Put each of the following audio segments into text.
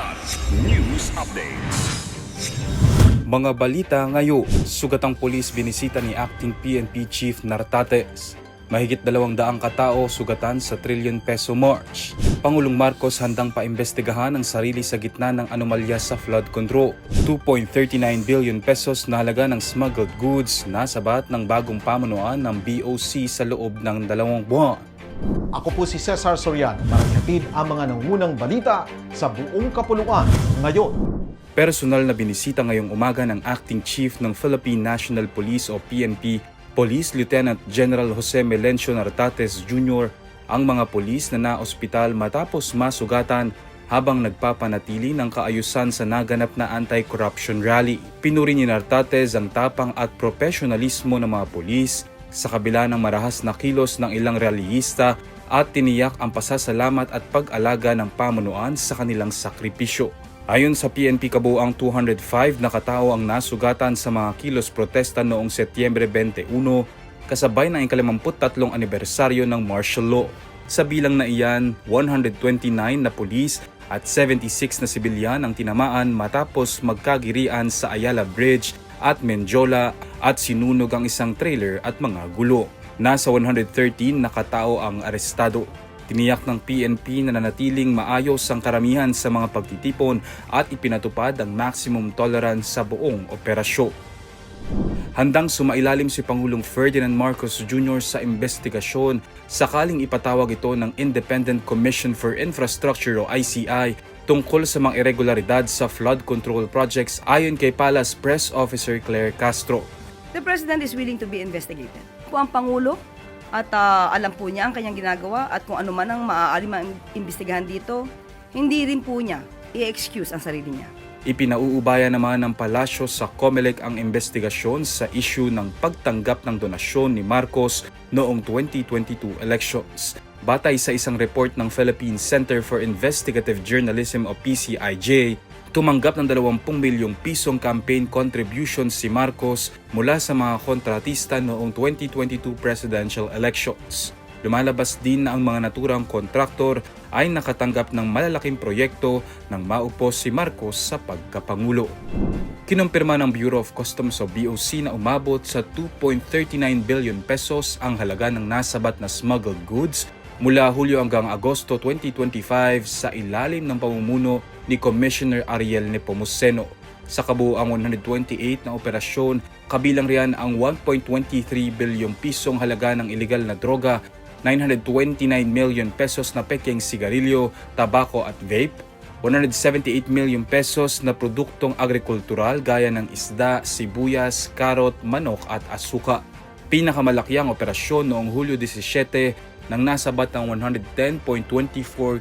Kidlat News Updates. Mga balita ngayon, sugatang pulis binisita ni Acting PNP Chief Nartates. Mahigit dalawang daang katao sugatan sa trillion peso march. Pangulong Marcos handang paimbestigahan ang sarili sa gitna ng anomalya sa flood control. 2.39 billion pesos na halaga ng smuggled goods na sabat ng bagong pamunuan ng BOC sa loob ng dalawang buwan. Ako po si Cesar Soriano para ihatid ang mga nangunang balita sa buong kapuluan ngayon. Personal na binisita ngayong umaga ng Acting Chief ng Philippine National Police o PNP, Police Lieutenant General Jose Melencio Nartates Jr. ang mga pulis na naospital matapos masugatan habang nagpapanatili ng kaayusan sa naganap na anti-corruption rally. Pinuri ni Nartates ang tapang at profesionalismo ng mga pulis sa kabila ng marahas na kilos ng ilang rallyista at tiniyak ang pasasalamat at pag-alaga ng pamunuan sa kanilang sakripisyo. Ayon sa PNP kabuang 205 na katao ang nasugatan sa mga kilos protesta noong Setyembre 21 kasabay ng ikalimamput-tatlong anibersaryo ng martial law. Sa bilang na iyan, 129 na pulis at 76 na sibilyan ang tinamaan matapos magkagirian sa Ayala Bridge at Menjola at sinunog ang isang trailer at mga gulo. Nasa 113 na katao ang arestado. Tiniyak ng PNP na nanatiling maayos ang karamihan sa mga pagtitipon at ipinatupad ang maximum tolerance sa buong operasyon. Handang sumailalim si Pangulong Ferdinand Marcos Jr. sa investigasyon sakaling ipatawag ito ng Independent Commission for Infrastructure o ICI tungkol sa mga irregularidad sa flood control projects ayon kay Palace Press Officer Claire Castro. The President is willing to be investigated. Po ang Pangulo at ah, alam po niya ang kanyang ginagawa at kung ano man ang maaari imbestigahan dito, hindi rin po niya i-excuse ang sarili niya. Ipinauubaya naman ng palasyo sa COMELEC ang investigasyon sa issue ng pagtanggap ng donasyon ni Marcos noong 2022 elections. Batay sa isang report ng Philippine Center for Investigative Journalism o PCIJ, tumanggap ng 20 milyong pisong campaign contribution si Marcos mula sa mga kontratista noong 2022 presidential elections. Lumalabas din na ang mga naturang kontraktor ay nakatanggap ng malalaking proyekto nang maupos si Marcos sa pagkapangulo. Kinumpirma ng Bureau of Customs o BOC na umabot sa 2.39 billion pesos ang halaga ng nasabat na smuggled goods mula Hulyo hanggang Agosto 2025 sa ilalim ng pamumuno ni Commissioner Ariel Nepomuceno. Sa kabuuang 128 na operasyon, kabilang riyan ang 1.23 bilyong pisong halaga ng illegal na droga 929 million pesos na peking sigarilyo, tabako at vape, 178 million pesos na produktong agrikultural gaya ng isda, sibuyas, karot, manok at asuka. Pinakamalaki ang operasyon noong Hulyo 17 nang nasabat ang 110.24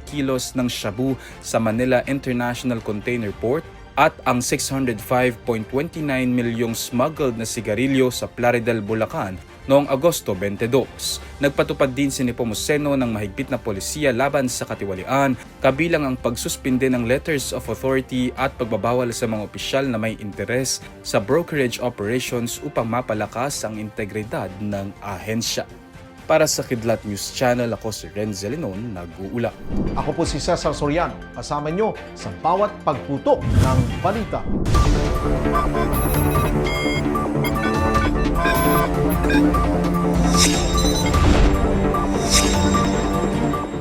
kilos ng shabu sa Manila International Container Port at ang 605.29 milyong smuggled na sigarilyo sa Plaridel, Bulacan noong Agosto 22. Nagpatupad din si Nepomuceno ng mahigpit na polisiya laban sa katiwalian, kabilang ang pagsuspinde ng letters of authority at pagbabawal sa mga opisyal na may interes sa brokerage operations upang mapalakas ang integridad ng ahensya. Para sa Kidlat News Channel, ako si Renzel Linon, nag-uula. Ako po si Cesar Soriano, kasama nyo sa bawat pagputok ng balita.